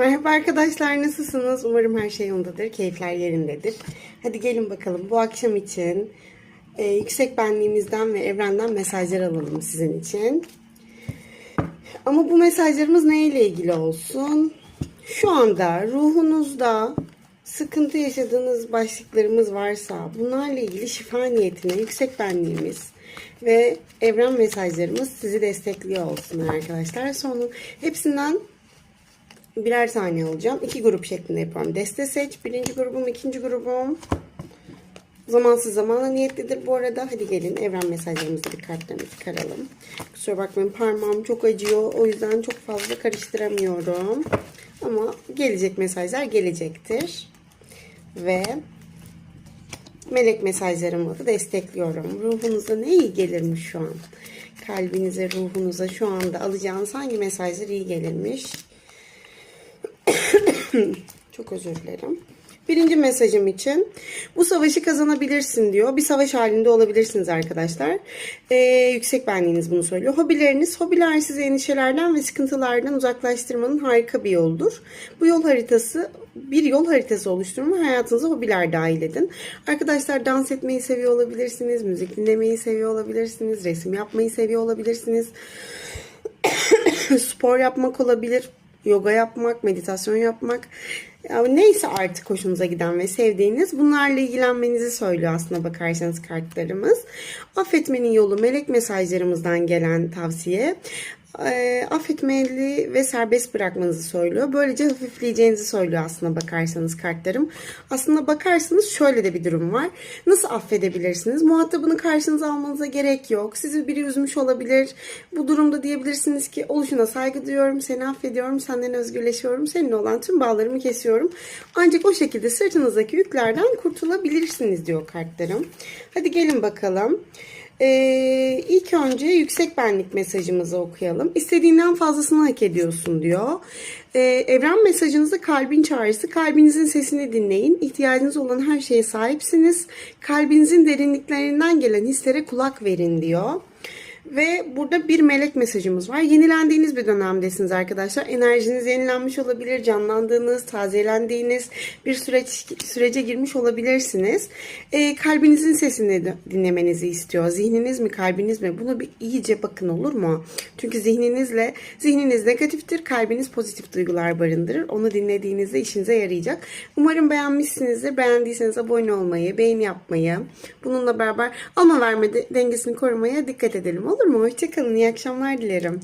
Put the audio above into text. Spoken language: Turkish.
Merhaba arkadaşlar nasılsınız? Umarım her şey yolundadır, keyifler yerindedir. Hadi gelin bakalım bu akşam için e, yüksek benliğimizden ve evrenden mesajlar alalım sizin için. Ama bu mesajlarımız neyle ilgili olsun? Şu anda ruhunuzda sıkıntı yaşadığınız başlıklarımız varsa bunlarla ilgili şifa niyetine yüksek benliğimiz ve evren mesajlarımız sizi destekliyor olsun arkadaşlar. Sonra hepsinden birer saniye alacağım. İki grup şeklinde yapıyorum. Deste seç. Birinci grubum, ikinci grubum. Zamansız zamana niyetlidir bu arada. Hadi gelin evren mesajlarımızı bir kartlarımızı çıkaralım. Kusura bakmayın parmağım çok acıyor. O yüzden çok fazla karıştıramıyorum. Ama gelecek mesajlar gelecektir. Ve melek mesajlarımı da destekliyorum. Ruhunuza ne iyi gelirmiş şu an? Kalbinize, ruhunuza şu anda alacağınız hangi mesajlar iyi gelirmiş? Çok özür dilerim. Birinci mesajım için bu savaşı kazanabilirsin diyor. Bir savaş halinde olabilirsiniz arkadaşlar. Ee, yüksek benliğiniz bunu söylüyor. Hobileriniz, hobiler sizi endişelerden ve sıkıntılardan uzaklaştırmanın harika bir yoldur. Bu yol haritası bir yol haritası oluşturma hayatınıza hobiler dahil edin. Arkadaşlar dans etmeyi seviyor olabilirsiniz, müzik dinlemeyi seviyor olabilirsiniz, resim yapmayı seviyor olabilirsiniz. Spor yapmak olabilir yoga yapmak, meditasyon yapmak, yani neyse artık hoşunuza giden ve sevdiğiniz bunlarla ilgilenmenizi söylüyor aslında bakarsanız kartlarımız. Affetmenin yolu melek mesajlarımızdan gelen tavsiye. E, affetmeli ve serbest bırakmanızı söylüyor. Böylece hafifleyeceğinizi söylüyor aslında bakarsanız kartlarım. Aslında bakarsanız şöyle de bir durum var. Nasıl affedebilirsiniz? Muhatabını karşınıza almanıza gerek yok. Sizi biri üzmüş olabilir. Bu durumda diyebilirsiniz ki oluşuna saygı duyuyorum, seni affediyorum, senden özgürleşiyorum, seninle olan tüm bağlarımı kesiyorum. Ancak o şekilde sırtınızdaki yüklerden kurtulabilirsiniz diyor kartlarım. Hadi gelin bakalım. Ee, ilk önce yüksek benlik mesajımızı okuyalım. İstediğinden fazlasını hak ediyorsun diyor. Ee, evren mesajınızda kalbin çağrısı. Kalbinizin sesini dinleyin. İhtiyacınız olan her şeye sahipsiniz. Kalbinizin derinliklerinden gelen hislere kulak verin diyor. Ve burada bir melek mesajımız var. Yenilendiğiniz bir dönemdesiniz arkadaşlar. Enerjiniz yenilenmiş olabilir, canlandığınız, tazelendiğiniz bir süreç sürece girmiş olabilirsiniz. E, kalbinizin sesini dinlemenizi istiyor. Zihniniz mi, kalbiniz mi? Buna bir iyice bakın olur mu? Çünkü zihninizle, zihniniz negatiftir, kalbiniz pozitif duygular barındırır. Onu dinlediğinizde işinize yarayacak. Umarım beğenmişsinizdir. Beğendiyseniz abone olmayı, beğeni yapmayı, bununla beraber alma verme dengesini korumaya dikkat edelim olur mu? Hoşçakalın. İyi akşamlar dilerim.